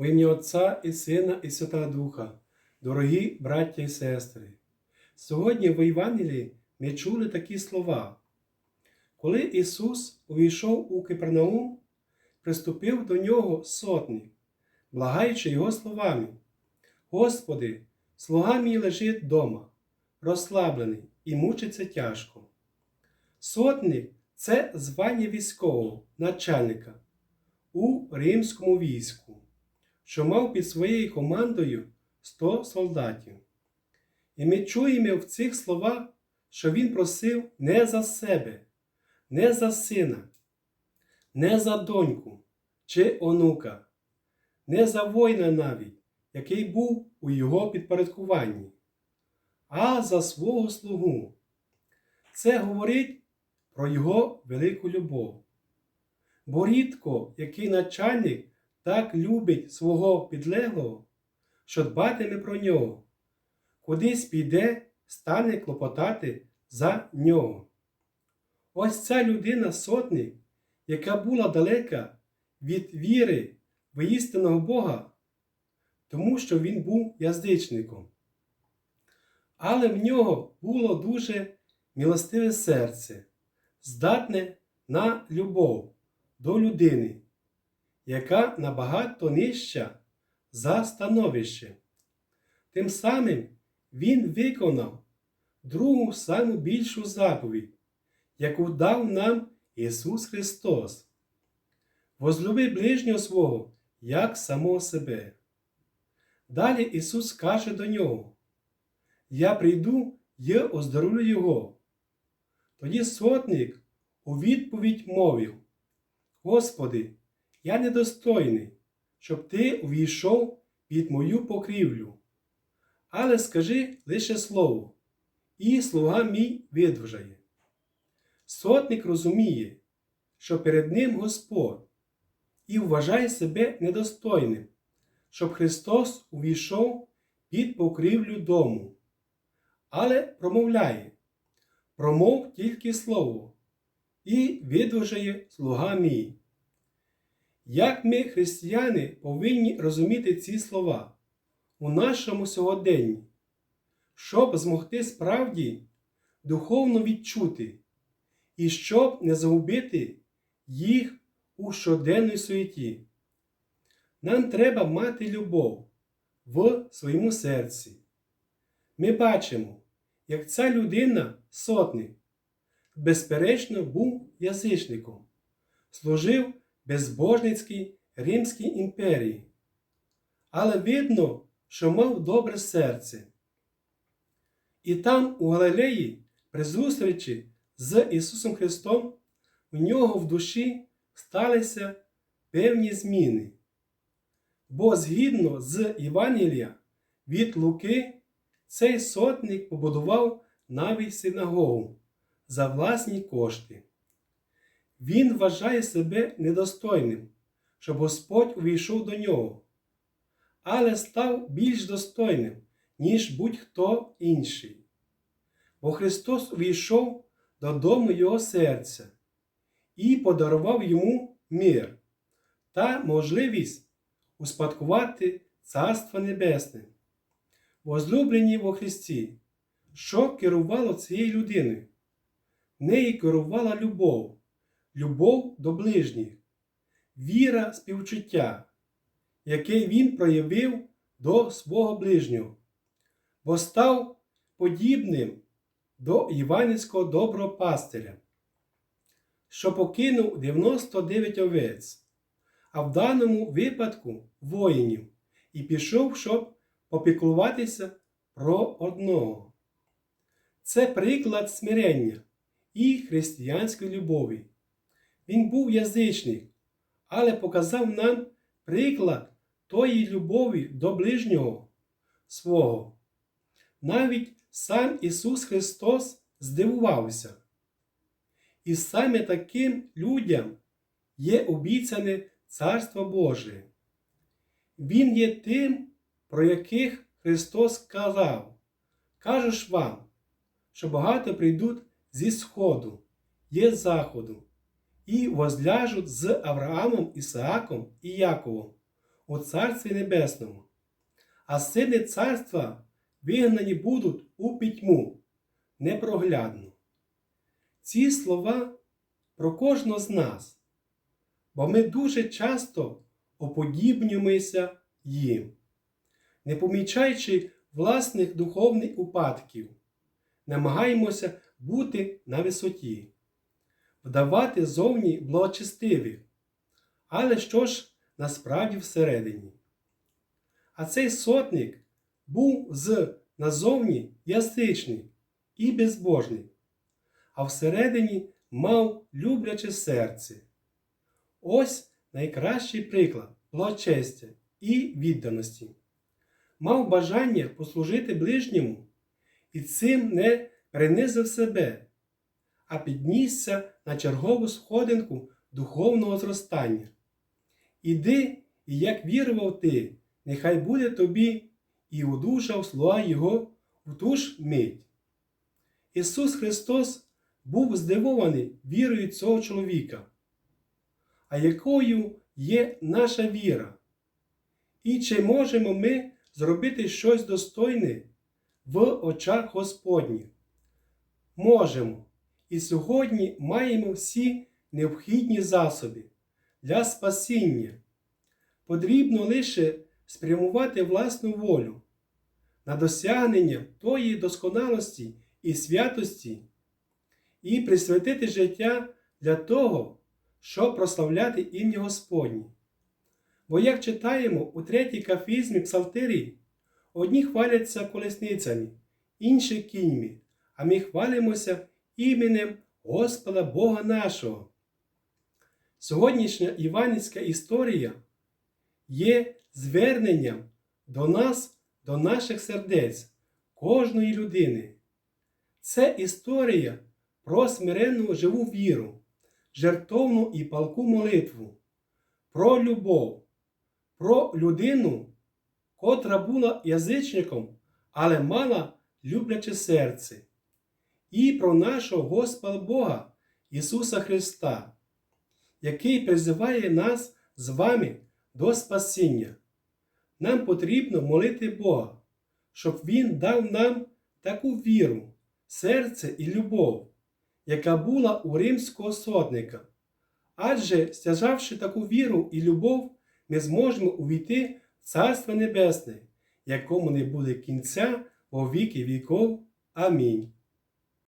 У ім'я Отця і Сина, і Святого Духа, дорогі браття і сестри. Сьогодні в Євангелії ми чули такі слова. Коли Ісус увійшов у Кипернаум, приступив до нього сотник, благаючи його словами: Господи, слуга мій лежить вдома, розслаблений і мучиться тяжко. Сотник це звання військового начальника у римському війську, що мав під своєю командою 100 солдатів. І ми чуємо в цих словах, що він просив не за себе, не за сина, не за доньку чи онука, не за воїна навіть, який був у його підпорядкуванні, а за свого слугу. Це говорить про його велику любов. Бо рідко який начальник так любить свого підлеглого, що дбатиме про нього, кудись піде, стане клопотати за нього. Ось ця людина сотник, яка була далека від віри в істинного Бога, тому що він був язичником. Але в нього було дуже милостиве серце, здатне на любов до людини, яка набагато нижча за становище. Тим самим він виконав другу саму більшу заповідь, яку дав нам Ісус Христос. Возлюби ближнього свого, як самого себе. Далі Ісус каже до нього: Я прийду і оздоровлю Його. Тоді сотник у відповідь мовив: Господи, я недостойний, щоб Ти увійшов під мою покрівлю. Але скажи лише слово, і слуга мій видужає. Сотник розуміє, що перед ним Господь і вважає себе недостойним, щоб Христос увійшов під покрівлю дому. Але промовляє, промов тільки слово, і видужає слуга мій. Як ми, християни, повинні розуміти ці слова у нашому сьогоденні, щоб змогти справді духовно відчути і щоб не загубити їх у щоденній суеті. Нам треба мати любов в своєму серці. Ми бачимо, як ця людина, сотник, безперечно, був язичником, служив безбожницькій Римській імперії, але видно, що мав добре серце. І там, у Галилеї, при зустрічі з Ісусом Христом, у нього в душі сталися певні зміни. Бо згідно з Євангелія від Луки, цей сотник побудував навіть синагогу за власні кошти. Він вважає себе недостойним, щоб Господь увійшов до нього, але став більш достойним, ніж будь-хто інший. Бо Христос увійшов додому його серця і подарував йому мир та можливість успадкувати Царство Небесне. Возлюблені во Христі, що керувало цією людиною? Неї керувала любов, любов до ближніх, віра співчуття, яке він проявив до свого ближнього, бо став подібним до Іванівського доброго пастиря, що покинув 99 овець, а в даному випадку воїнів, і пішов, щоб попіклуватися про одного. Це приклад смирення і християнської любові. Він був язичник, але показав нам приклад тої любові до ближнього свого. Навіть сам Ісус Христос здивувався. І саме таким людям є обіцяне Царство Боже. Він є тим, про яких Христос сказав, кажу ж вам, що багато прийдуть зі Сходу, є Заходу, і возляжуть з Авраамом, Ісааком і Яковом у Царстві Небесному, а сини царства вигнані будуть у пітьму непроглядну. Ці слова про кожного з нас, бо ми дуже часто уподібнюємося їм, не помічаючи власних духовних упадків, намагаємося бути на висоті, вдавати зовні благочестивих, але що ж насправді всередині? А цей сотник був з назовні язичний і безбожний, а всередині мав любляче серце. Ось найкращий приклад благочестя і відданості. Мав бажання послужити ближньому і цим не принизив себе, а піднісся на чергову сходинку духовного зростання. Іди, і як вірував ти, нехай буде тобі і удужав слова Його в ту ж мить. Ісус Христос був здивований вірою цього чоловіка. А якою є наша віра? І чи можемо ми зробити щось достойне в очах Господніх? Можемо. І сьогодні маємо всі необхідні засоби для спасіння. Потрібно лише спрямувати власну волю на досягнення тої досконалості і святості і присвятити життя для того, щоб прославляти ім'я Господнє. Бо як читаємо у третій кафізмі Псалтирії, одні хваляться колесницями, інші кіньми, а ми хвалимося іменем Господа Бога нашого. Сьогоднішня іванівська історія є зверненням до нас, до наших сердець, кожної людини. Це історія про смиренну живу віру, жертовну і палку молитву, про любов, про людину, котра була язичником, але мала любляче серце, і про нашого Господа Бога Ісуса Христа, який призиває нас з вами до спасіння. Нам потрібно молити Бога, щоб Він дав нам таку віру, серце і любов, яка була у римського сотника. Адже, стяжавши таку віру і любов, ми зможемо увійти в Царство Небесне, якому не буде кінця во віки віков. Амінь.